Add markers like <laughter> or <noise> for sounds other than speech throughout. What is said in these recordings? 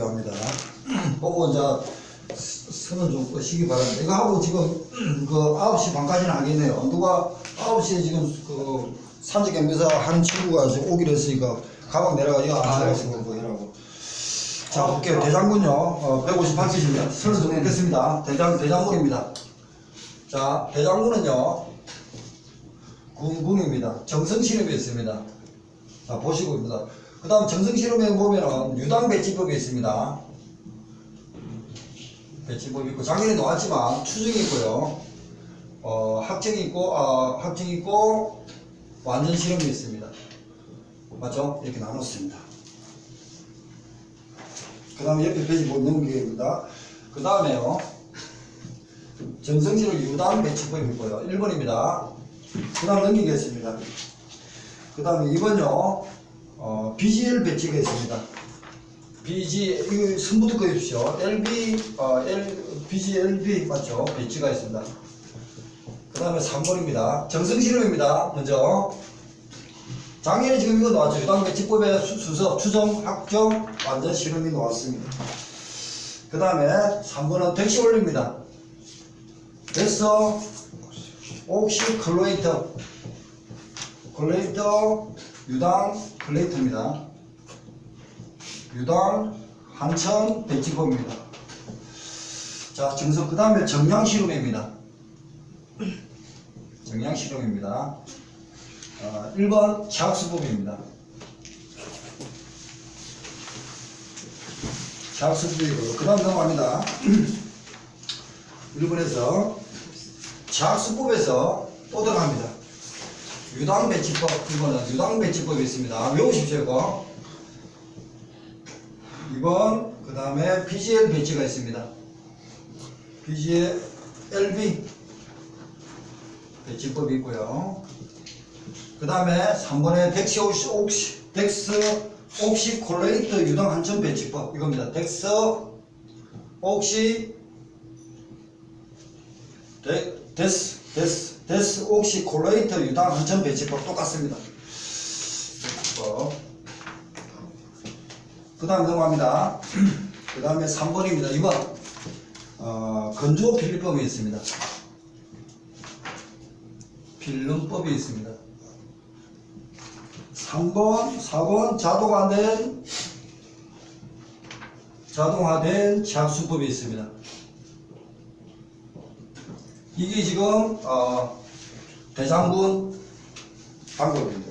필요합니다. 보고 <clears throat> 이제 스- 선은 좀 끄시기 바랍니다. 이거 하고 지금 <clears throat> 그 9시 반까지는 하겠네요. 누가 9시에 지금 그 산지 경비사 하는 친구가 오기로 했으니까 가방 내려가 이거 안 사가지고 그거 해라고. 자, 볼게요. 대장군요. 어, 158페이지입니다. 선은 좀 끄겠습니다. 대장, 대장군입니다. 자, 대장군은요. 군군입니다. 정성실험이 있습니다. 자, 보시고입니다. 그 다음 정성실험에 보면은 유당 배치법이 있습니다. 배치법이 있고, 작년에 나왔지만 추정이 있고요. 어, 학정이 있고, 어, 학정이 있고, 완전 실험이 있습니다. 맞죠? 이렇게 나눴습니다. 그 다음에 옆에 페이지 못 넘기겠습니다. 그 다음에요. 정성실험 유당 배치법이 있고요. 1번입니다. 그 다음 넘기겠습니다. 그 다음에 2번요, 어, BGL 배치가 있습니다. BG, 이거 선부터 꺼주십시오. LB, 어, L, BGLB, 맞죠? 배치가 있습니다. 그 다음에 3번입니다. 정성실험입니다. 먼저. 작년에 지금 이거 나왔죠. 유당 배치법의 수- 수서, 추정, 확정, 완전 실험이 나왔습니다. 그 다음에 3번은 택시 올립니다. 됐어. 옥시 클로이터 클레이터 유당 클레이터입니다. 유당 한천 배치법입니다. 자 정석 그 다음에 정량실험입니다. 정량실험입니다. 어, 1번 제약수법입니다. 제약수법이고 그 다음 넘어갑니다. 1번에서 제약수법에서 또 들어갑니다. 유당 배치법, 이거는 유당 배치법이 있습니다. 외우십시오, 이거. 2번, 그 다음에 BGL 배치가 있습니다. BGL LB 배치법이 있고요. 그 다음에 3번에 덱시 옥시, 덱스 옥시 콜레이터 유당 한천 배치법 이겁니다. 덱스 옥시 데, 데스, 데스, 데스 옥시 콜레이터 유당 한천 배치법 똑같습니다. 그 다음 넘어갑니다. 그 다음에 3번입니다. 2번. 어, 건조 필름법이 있습니다. 필름법이 있습니다. 3번, 4번 자동화된 자동화된 착수법이 있습니다. 이게 지금 어, 대장군 방법입니다.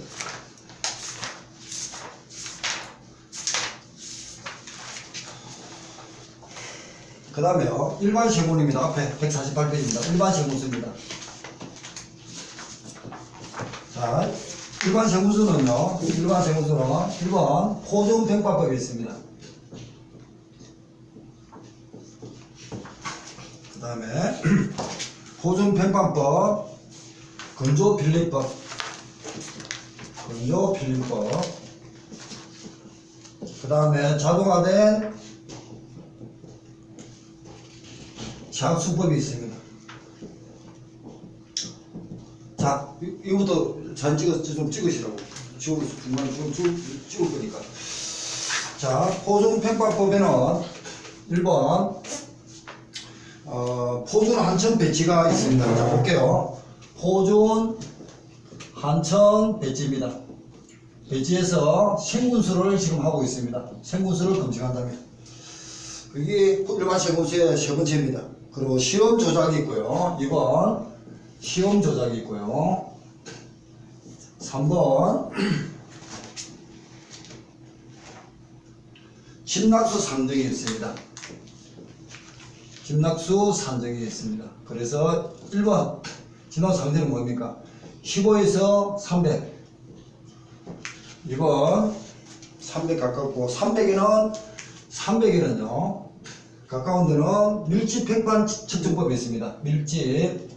그 다음에요 일반 세문입니다. 앞에 148페이지입니다. 일반 세문수입니다. 자, 일반 세문수는요. 일반 세문수는 1번 포종 평가법이 있습니다. 그 다음에 <clears throat> 포준 편판법, 건조 필름법, 건조 필름법, 그 다음에 자동화된 장수법이 있습니다. 자, 이- 이거부터 잘 찍어, 좀 찍으시라고. 지우, 중간에 좀 주- 찍을 거니까. 자, 포준 편판법에는 1번, 어, 포준 한천 배치가 있습니다. 자, 볼게요. 포준 한천 배치입니다. 배치에서 생분수를 지금 하고 있습니다. 생분수를 검증한다면. 그게 일반 세무수의 세 번째입니다. 그리고 시험 조작이 있고요. 2번 시험 조작이 있고요. 3번 심낙수 산정이 있습니다. 김낙수 산정이 있습니다. 그래서 1번 진화 상대는 뭡니까? 15에서 300 2번 300 가깝고 300에는 300에는요 가까운 데는 밀집 팽판 측정법이 있습니다. 밀집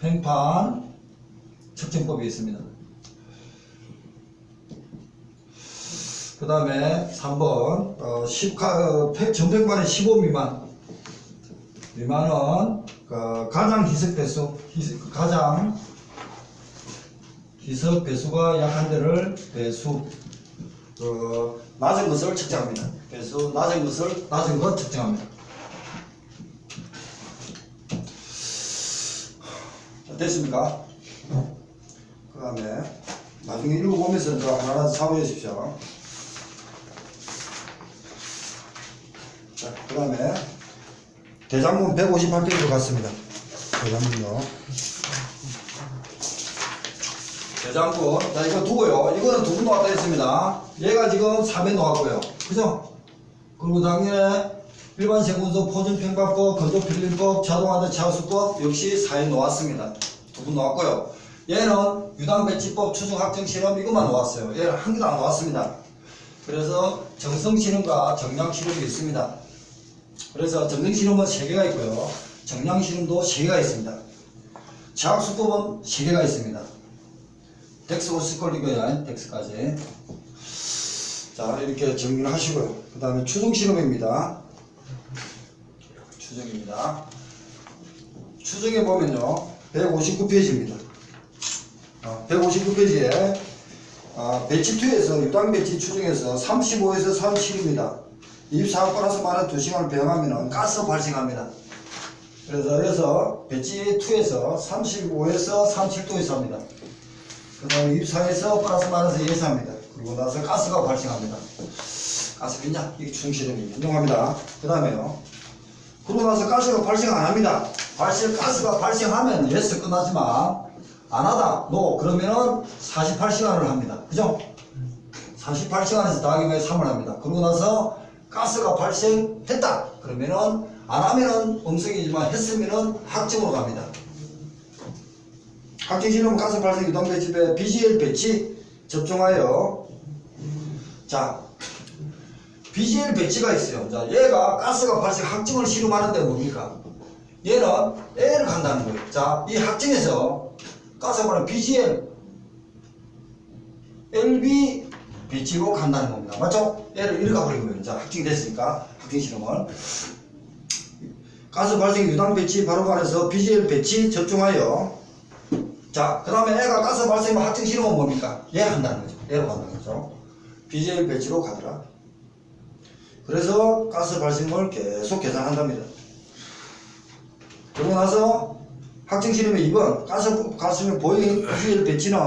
팽판 측정법이 있습니다. 그 다음에 3번 어, 10, 어, 전팽판의 15 미만 미만은 그 가장 희석 배수 희석, 가장 희석 배수가 약한 데를 배수 어, 낮은 것을 측정합니다. 배수 낮은 것을 낮은 것 측정합니다. 자, 됐습니까? 그 다음에 나중에 읽어보면서 저 하나하나 참고해 주십시오. 자, 그 다음에 대장문 158페이지로 갔습니다. 대장문요. 대장군. 자, 이거 두고요. 이거는 두고 놓았다 했습니다. 얘가 지금 3에 놓았고요. 그죠? 그리고 당연히 일반 세군서 포준 평가법, 건조필름법, 자동화대 차수법 역시 4에 놓았습니다. 두 분 놓았고요. 얘는 유당배치법, 추정학정실험 이것만 놓았어요. 얘는 한 개도 안 놓았습니다. 그래서 정성 실험과 정량 실험이 있습니다. 그래서 정성실험은 3개가 있고요. 정량실험도 3개가 있습니다. 자학수법은 3개가 있습니다. 덱스 오스컬리고야 덱스까지. 자 이렇게 정리를 하시고요. 그 다음에 추정 실험입니다. 추정입니다. 추정에 보면요. 159페이지입니다. 159페이지에 아, 배치2에서 유당 배치 추정에서 35에서 37입니다 24 플러스 마이너스 2시간을 배영하면 가스 발생합니다 그래서 그래서 배치 2에서 35에서 37도에서 합니다 그 다음에 24에서 플러스 마이너스 예상합니다. 그리고 나서 가스가 발생합니다. 가스 그냥 이게 중실험이 인정합니다. 그 다음에요. 그러고 나서 가스가 발생 안 합니다. 발생, 가스가 발생하면 예스 끝나지만 안 하다, 노. 그러면은 48시간을 합니다. 그죠? 48시간에서 더하기 3을 합니다. 그러고 나서 가스가 발생했다. 그러면은 안 하면은 음성이지만 했으면은 학점으로 갑니다. 학생실험 가스 발생 유당 배치배 BGL 배치 접종하여 자 BGL 배치가 있어요. 자 얘가 가스가 발생 학증을 실험하는데 뭡니까? 얘는 A를 간다는 거예요. 자 이 학증에서 가스가 발생 BGL LB 배치로 간다는 겁니다. 맞죠? 얘를 가버린 거예요. 자 학증이 됐으니까 학증 실험을 가스 발생 유당 배치 바로 관해서 BGL 배치 접종하여 자, 그 다음에 애가 가스 발생하면 학증 실험은 뭡니까? 얘 한다는 거죠. 얘로 간다는 거죠. BJ 배치로 가더라. 그래서 가스 발생을 계속 계산한답니다. 그러고 나서 학증 실험의 2번 가스 가스면 보잉 BJ 배치는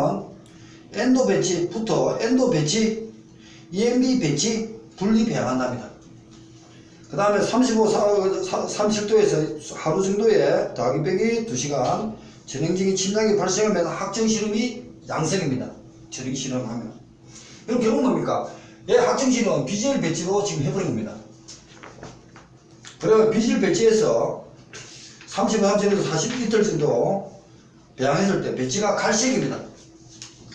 엔도 배치부터 엔도 배치, EMB 배치 분리 배양한답니다. 그 다음에 35, 37도에서 하루 정도의 더하기 빼기 2시간 전행적인 침략이 발생하면 학정 실험이 양성입니다. 전행 실험하면. 그럼 결국 뭡니까? 얘 학정 실험은 BGL 배치로 지금 해버린 겁니다. 그러면 BGL 배치에서 35, 37에서 40리터 정도 배양했을 때 배치가 갈색입니다.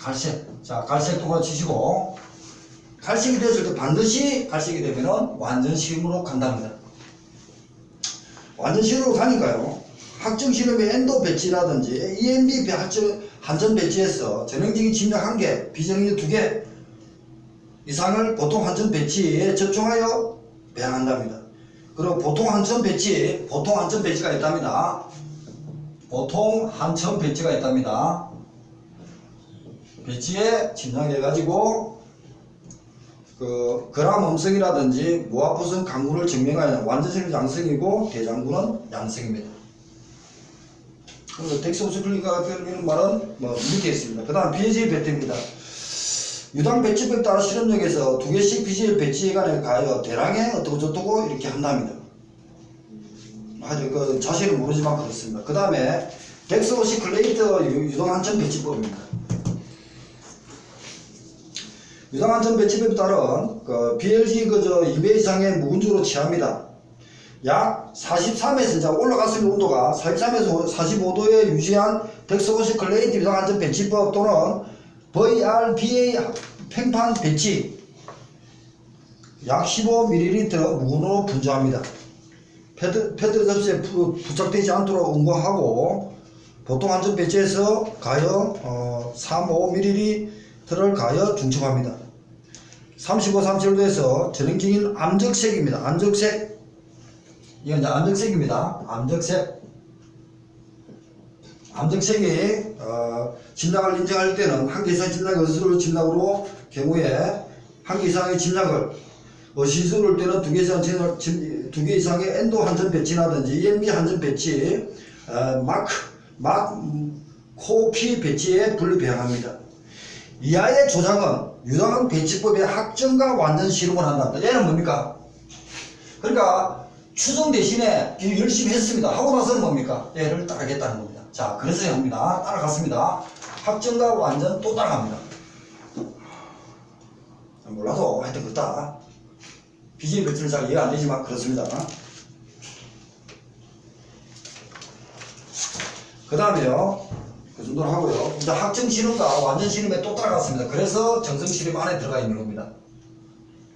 갈색. 자, 갈색 동안 치시고 갈색이 됐을 때 반드시 갈색이 되면은 완전 실험으로 간답니다. 완전 실험으로 가니까요. 학정 실험의 엔도 배치라든지 EMB 학정 한전 배치에서 전형적인 침략 한 개, 비전형적 두개 이상을 보통 한전 배치에 접종하여 배양한답니다. 그리고 보통 한천 배치, 보통 한천 배치가 있답니다. 보통 한천 배치가 있답니다. 배치에 침략해가지고 그 그람 음성이라든지 모아부성 강구를 증명하여 완전성 양성이고 대장구는 양성입니다. 그리고 덱스 오스클리가 표현하는 말은 뭐 이렇게 있습니다. 그 다음 BJ 배트입니다. 유당 배치법 따라 실험역에서 두 개씩 BJ 배치간에 가여 대량의 어떻고 저떻고 이렇게 한답니다. 아주 그 자세는 모르지만 그렇습니다. 그 다음에 덱스 오시클레이터 유동 한천 배치법입니다. 유당 한천 배치법에 따른 그 BLG 그저 2배 이상의 무군주로 취합니다. 약 43에서 이제 올라갔을 온도가 43에서 45도에 유지한 덱스오시 클레이트 유당 안전 배치법 또는 VRBA 팽판 배치 약 15ml 무근으로 분주합니다. 패드, 패드 접시에 부, 부착되지 않도록 응고하고 보통 안전 배치에서 가여 어, 3, 5ml를 가여 중첩합니다. 35, 37도에서 전형적인 암적색입니다. 암적색 이건 이제 암적색입니다. 암적색. 암적색이 어, 진락을 인정할 때는 한 개 이상 진락의 것으로 진락으로 경우에 한 개 이상의 진락을 어, 시술을 때는 두 개 이상, 두개 이상의 엔도 한전 배치라든지 EMB 한전 배치, 어, 마크, 막, 음, 코피 배치에 분류 배양합니다. 이하의 조작은 유당은 배치법의 학정과 완전 실험을 한다. 얘는 뭡니까? 그러니까 추정 대신에 이 열심히 했습니다. 하고 나서는 뭡니까? 얘를 따르겠다는 겁니다. 자, 그래서 합니다. 따라갔습니다. 학정과 완전 또 따라갑니다. 몰라도 하여튼 그렇다. BJ 배치는 잘 이해 안 되지만 그렇습니다. 그 다음에요. 그 정도로 하고요. 이제 학정 실험과 완전 실험에 또 따라갔습니다. 그래서 정성 실험 안에 들어가 있는 겁니다.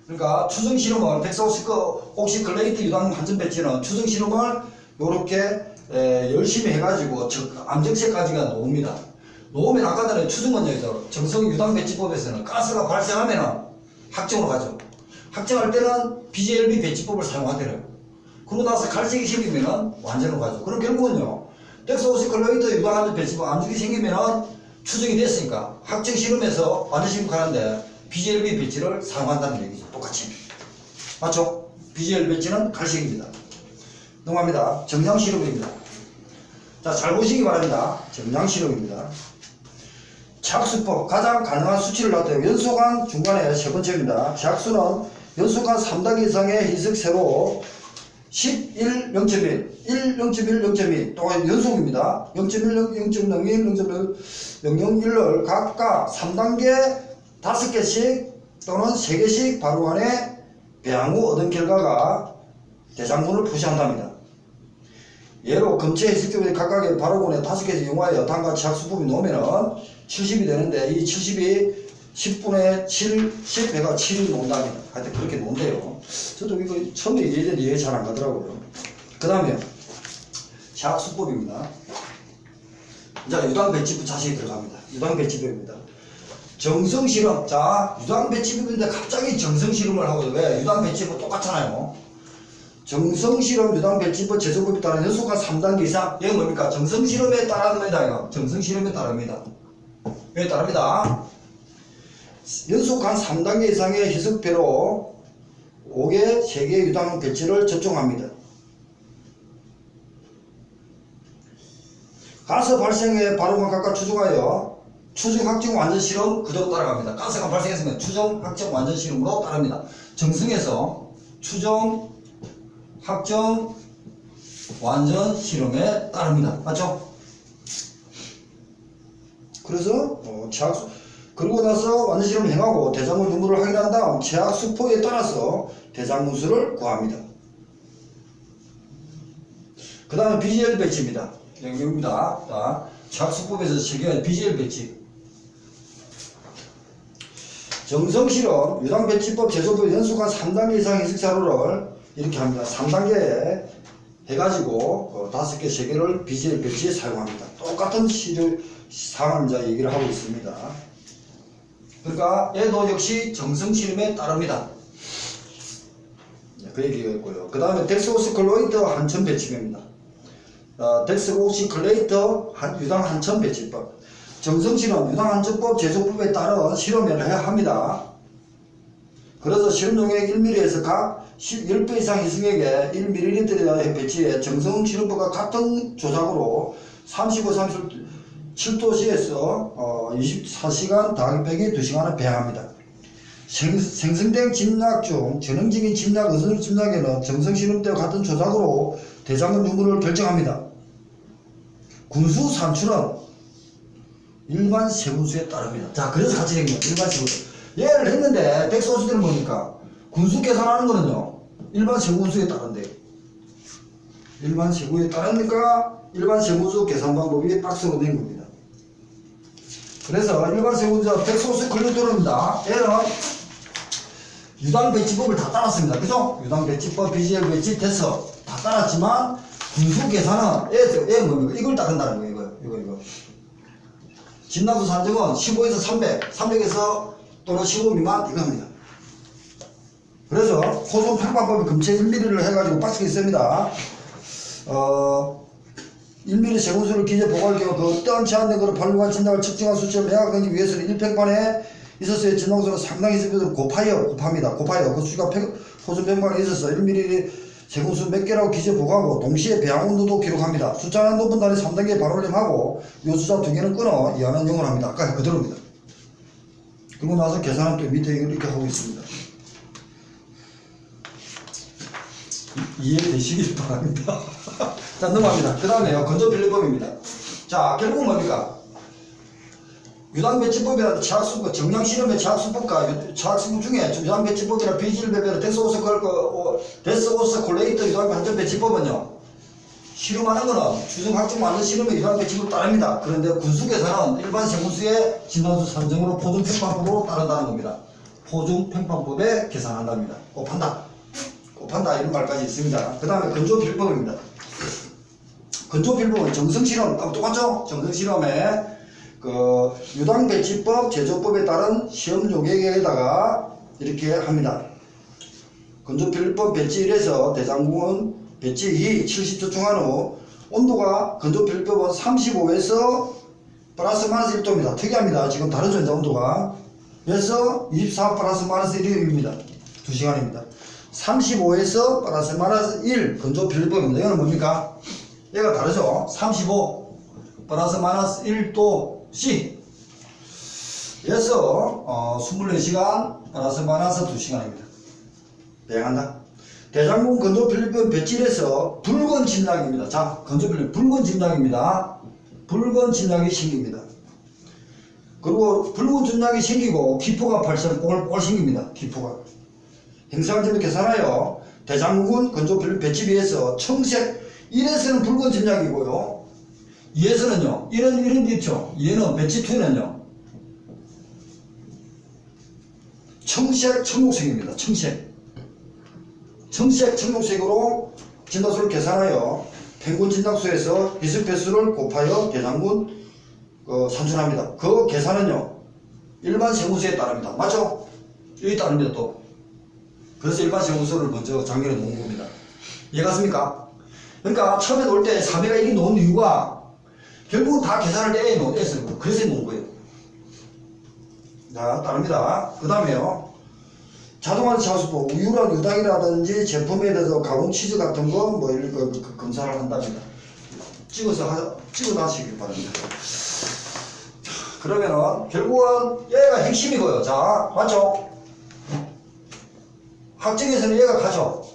그러니까 추정 실험을 텍사스크 옥시클레이트 유당 한전 배치는 추정 실험을 이렇게 열심히 해가지고 저- 암정체까지가 놓습니다. 놓으면 아까 전에 추정은요, 이제 정성 유당 배치법에서는 가스가 발생하면은 확정으로 가죠. 확정할 때는 BJLB 배치법을 사용하더래요. 그러고 나서 갈색이 생기면은 완전으로 가죠. 그럼 결국은요, 텍사스클레이트 유당 한전 배치법 암정이 생기면은 추정이 됐으니까 확정 실험에서 완전 가는데 BGLB 배치를 사용한다는 얘기죠. 똑같이. 맞죠? BGL 배치는 갈색입니다. 넘어갑니다. 정량 실험입니다. 자, 잘 보시기 바랍니다. 정량 실험입니다. 착수법, 가장 가능한 수치를 놨대요. 연소관 중간에 세 번째입니다. 작수는 연소관 3단계 이상의 희석 세로 11, 0.1, 1, 0.1, 0.2, 또 연속입니다. 0.1, 0.01, 0.1, 0.01을 각각 3단계 5개씩 또는 3개씩 바로안에 배양 후 얻은 결과가 대장군을 표시한답니다. 예로 검체 해석기분이 각각의 바로군에 5개씩 이용하여 단과 치학수법이 놓으면은 70이 되는데 이 70이 10분의 7, 10배가 7이 논답니다. 하여튼 그렇게 논대요. 저도 이거 처음에 이해했는데 이해 잘 안 가더라고요. 그 다음에 치학수법입니다. 이제 유당 배치부 자세히 들어갑니다. 유당 배치법입니다. 정성 실험. 자, 유당 배치법인데 갑자기 정성 실험을 하고 왜? 유당 배치법 똑같잖아요. 정성 실험, 유당 배치법 제조법에 따른 연속한 3단계 이상. 이건 뭡니까? 정성 실험에 따릅니다. 이거. 정성 실험에 따릅니다. 왜 따릅니다? 연속 한 3단계 이상의 희석배로 5개, 3개 유당 배치를 접종합니다. 가스 발생에 바로만 각각 추정하여 추정 확정 완전 실험 그대로 따라갑니다. 가스가 발생했으면 추정 확정 완전 실험으로 따릅니다. 정성에서 추정 확정 완전 실험에 따릅니다. 맞죠? 그래서 어, 제약 그리고 나서 완전 실험을 행하고 대장군 유무를 확인한 다음 제약 수포에 따라서 대장군 수를 구합니다. 그 다음에 BGL 배치입니다. 여기입니다. 자, 작수법에서 체계한 BGL 배치. 정성실험, 유당배치법 제조법 연수관 3단계 이상 해석 자료를 이렇게 합니다. 3단계에 해가지고 어, 5개, 3개를 BGL 배치에 사용합니다. 똑같은 시료 이제 얘기를 하고 있습니다. 그러니까 얘도 역시 정성실험에 따릅니다. 네, 그 얘기였고요. 그 다음에 덱스오스클로이드 한천 배치입니다. 어, 덱스오시클레이터 한, 유당 한천 배치법 정성실험 유당 한천법 제조법에 따른 실험을 해야 합니다. 그래서 실험 용액 1mm에서 각 10배 이상 희석액에 1ml의 배치에 정성 실험법과 같은 조작으로 35, 37도시에서 어, 24시간 더하기 빼기 2시간을 배양합니다. 생, 생성된 침략 중 전형적인 침략, 의존 침략에는 정성 실험 때와 같은 조작으로 대장군 유무를 결정합니다. 군수 산출은 일반 세군수에 따릅니다. 자, 그래서 같이 생긴 거예요. 일반 세군수. 얘를 했는데 덱소스들은 뭡니까? 군수 계산하는 거는요. 일반 세군수에 따른대요. 일반 세구에 따르니까 일반 세군수 계산 방법이 박스로 된 겁니다. 그래서 일반 세군수 덱소스 클루토르입니다. 얘는 유당 배치법을 다 따랐습니다. 그죠? 유당 배치법, BGL 배치 됐어. 다 따랐지만 군수 계산은 얘, 얘 뭡니까? 이걸 따른다는 거예요. 이거, 이거, 이거. 진나수 산정은 15에서 300, 300에서 또는 15 미만 이겁니다. 그래서 호손 평방법이 금체 1mm를 해가지고 박스가 있습니다. 어, 1mm 세군수를 기재 보고할 경우 그 어떠한 제한된 거로 발루관 진단을 측정한 수치를 매각하기 위해서는 1평판에 있었어요. 진동수는 상당히 스피드로 곱하여 곱합니다. 곱하여 그 수가 팽- 포준 팽방에 있어서 1mm 세분수 몇 개라고 기재 보고하고 동시에 배양 온도도 기록합니다. 숫자는 높은 단위 3단계 발올림하고 요 숫자 두 개는 끊어 이하는 0을 합니다. 아까 그대로입니다. 그리고 나서 계산은 또 밑에 이렇게 하고 있습니다. 이- 이해되시길 바랍니다. 자, 넘어갑니다. 그 다음에요. 건조 필리법입니다. 자, 결국 뭡니까? 유당 배치법이라도 차학수법, 정량 실험의 차학수법과 차학수법 중에 유당 배치법이나 비질 배배나 데스오스 컬, 어, 데스오스 콜레이터 유당 반전 배치법은요. 실험하는 거는 학종 만든 실험의 유당 배치법을 따릅니다. 그런데 군수계산은 일반 세무수의 진단수 산정으로 포중 평판법으로 따른다는 겁니다. 포중 평판법에 계산한답니다. 곱한다. 곱한다 이런 말까지 있습니다. 그 다음에 건조 필법입니다. 건조 필법은 정성 실험, 아, 똑같죠? 정성 실험에 그 유당 배치법 제조법에 따른 시험 요객에다가 이렇게 합니다. 건조 필법 배치 1에서 대장군 배치 2 70초 중한 후 온도가 건조 필법은 35에서 플러스 마이너스 1도입니다. 특이합니다. 지금 다르죠, 이제 온도가. 그래서 24 플러스 마이너스 1입니다. 2시간입니다. 35에서 플러스 마이너스 1 건조 필법입니다. 이거는 뭡니까? 얘가 다르죠? 35 플러스 마이너스 1도 C. 그래서 어, 24시간 플러스 마이너스 2시간입니다. 배양한다. 대장군 건조 필리핀 배칠에서 붉은 진작입니다. 자, 건조 필리핀 붉은 진작입니다. 붉은 진작이 생깁니다. 그리고 붉은 진작이 생기고 기포가 발생 꼴꼴 생깁니다. 기포가. 행사점을 계산하여 대장군 건조 필리핀 배치비에서 청색 1에서는 붉은 진작이고요. 2에서는요. 이런 이런 게 있죠. 얘는 배치 2는요. 청색 청록색입니다. 청색. 청색 청록색으로 진단수를 계산하여 평균 진단수에서 비습 배수를 곱하여 계산군 어, 산출합니다. 그 계산은요 일반 세무서에 따릅니다. 맞죠? 여기 따릅니다 또. 그래서 일반 세무서를 먼저 작년에 놓은 겁니다. 이해 갔습니까? 그러니까 처음에 놓을 때 3회가 이렇게 놓은 이유가 결국은 다 계산을 A에 놓은 S를 그래서 놓은 거예요. 자, 따릅니다. 그 다음에요. 자동화 차수법, 우유랑 유당이라든지 제품에 대해서 가공 치즈 같은 거, 뭐, 이런 거, 그, 검사를 한답니다. 찍어서, 하, 찍어 놔시길 바랍니다. 자, 그러면은, 결국은 얘가 핵심이고요. 자, 맞죠? 학적에서는 얘가 가죠.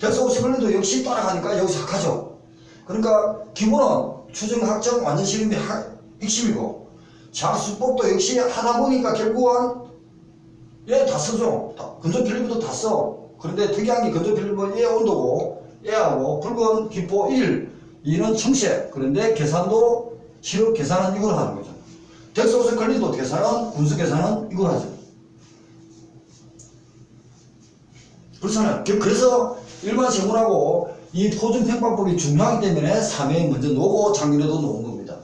덱스오스클린도 역시 따라가니까 여기서 가죠. 그러니까, 기본은 추정 학적 완전 실험이 하- 핵심이고, 자수법도 역시 하다 보니까 결국은 얘다 쓰죠. 다. 건조 필리프도 다 써. 그런데 특이한 게 건조 필리프는 얘 온도고 얘하고 붉은 기포 1, 2는 청색. 그런데 계산도 실업 계산은 이걸 하는 거죠. 덱소스 클린도 계산은 군수 계산은 이걸 하죠. 그렇잖아요. 그- 그래서 일반 세문하고 이 포준 평방법이 중요하기 때문에 3회에 먼저 놓고 작년에도 놓은 겁니다.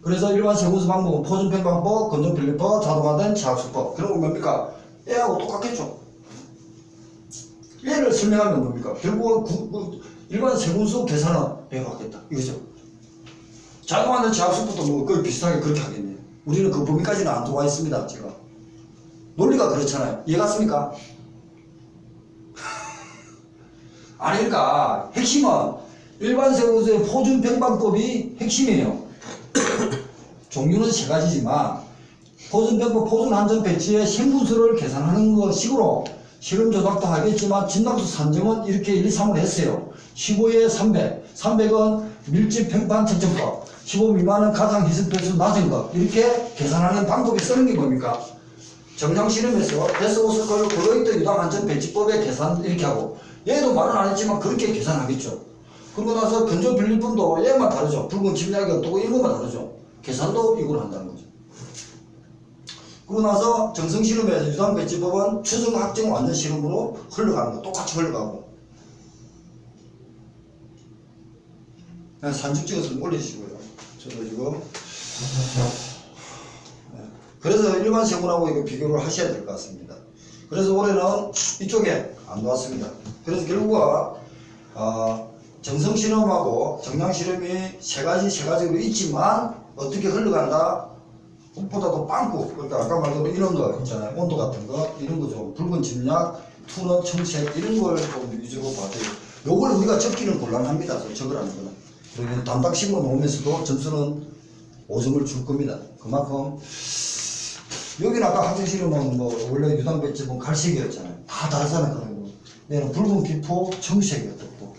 그래서 일반 세무서 방법은 포준평방법, 건조필리법, 자동화된 제약수법 그런 거 뭡니까? 얘하고 똑같겠죠. 얘를 설명하면 뭡니까? 결국은 일반 세무서 계산은 하겠다. 이거죠. 자동화된 제약수법도 뭐 거의 비슷하게 그렇게 하겠네요. 우리는 그 범위까지는 안 들어와 있습니다. 제가. 논리가 그렇잖아요. 이해 갔습니까? 그러니까 핵심은 일반 세무서의 포준 평방법이 핵심이에요. <coughs> 종류는 세 가지지만 포준병법 포준한전 배치의 신분수를 계산하는 것 식으로 실험 조작도 하겠지만 진단수 산정은 이렇게 1, 2, 3을 했어요. 15에 300, 300은 밀집 평판 측정법, 15 미만은 가장 희석배수 낮은 것 이렇게 계산하는 방법이 쓰는 게 뭡니까? 정량 실험에서 데스오스컬 클로이드 유당 안전 배치법의 계산 이렇게 하고 얘도 말은 안 했지만 그렇게 계산하겠죠. 그러고 나서 건조 빌리품도 얘만 다르죠. 붉은 침략이 어떻고 이런 것만 다르죠. 계산도 이걸 한다는 거죠. 그러고 나서 정성 실험에서 유당 배치법은 추정 확정 완전 실험으로 흘러가는 거 똑같이 흘러가고 산책 찍어서 좀 올려주시고요. 저도 지금 네. 그래서 일반 세문하고 이거 비교를 하셔야 될 것 같습니다. 그래서 올해는 이쪽에 안 나왔습니다. 그래서 결국은 어, 정성 실험하고 정량 실험이 세 가지 세 가지로 있지만 어떻게 흘러간다? 꽃보다도 빵꾸. 그러니까 아까 말대로 이런 거 있잖아요. 온도 같은 거 이런 거좀 붉은 진약 투너 청색 이런 걸 좀 위주로 봐줘요. 요걸 우리가 적기는 곤란합니다. 저 적으라는 거는 그리고 단박 심어 놓으면서도 점수는 5점을 줄 겁니다. 그만큼 여기는 아까 학생실험은 뭐 원래 유당 배집은 갈색이었잖아요. 다 다르잖아요 그런 거. 얘는 붉은 기포 청색이었고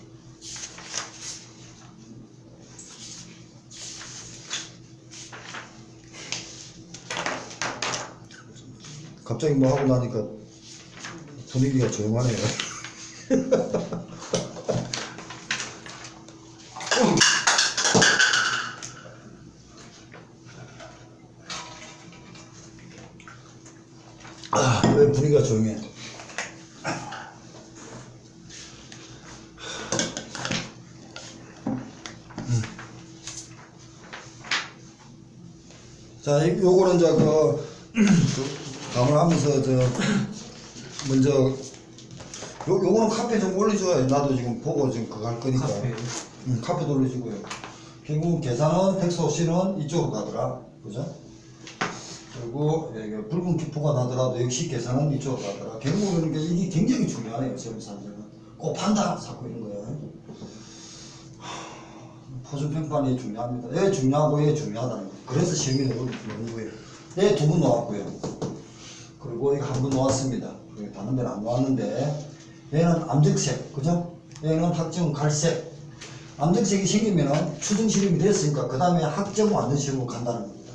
갑자기 뭐 하고 나니까 분위기가 조용하네요. <laughs> 아, 왜 분위기가 조용해? 음. 이제 그, 그 감을 하면서 저 먼저 요 요거는 카페 좀 올려줘요. 나도 지금 보고 지금 그거 할 거니까. 카페. 응, 카페도 올려주고요. 결국 계산은 텍소 씨는 이쪽으로 가더라. 그죠? 그리고 여기 붉은 기포가 나더라도 역시 계산은 이쪽으로 가더라. 결국은 이게 이게 굉장히 중요하네요. 지금 사실은. 꼭 판다 자꾸 이런 거예요. 포준 평판이 중요합니다. 왜 중요하고 왜 중요하다는 거. 그래서 시험이 넣는 거예요. 예, 두분 나왔고요. 그리고 이거 한 분. 그리고 다른 데는 안 나왔는데 얘는 암적색, 그죠? 얘는 학점 갈색. 암적색이 생기면은 추정 실험이 됐으니까 그 다음에 학점 완전 실험으로 간다는 겁니다.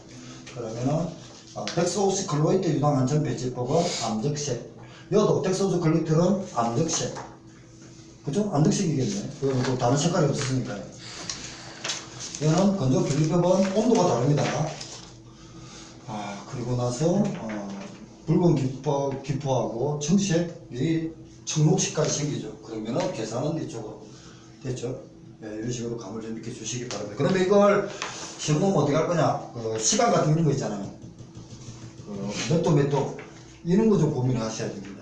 그러면은 아, 덱소스 클로이드 유당 안전 배치법은 암적색. 여도 덱소스 클로이드는 암적색. 그죠? 암적색이겠네. 그건 또 다른 색깔이 없으니까요. 얘는 건조 분리법은 온도가 다릅니다. 아, 그리고 나서, 어, 붉은 기포, 기포하고 청색이 청록색까지 생기죠. 그러면은 계산은 이쪽으로 됐죠. 네, 이런 식으로 감을 좀 이렇게 주시기 바랍니다. 그러면 이걸 시험 보면 어떻게 할 거냐? 그 시간 같은 거 있잖아요. 그몇도 몇 도. 이런 거 좀 고민을 하셔야 됩니다.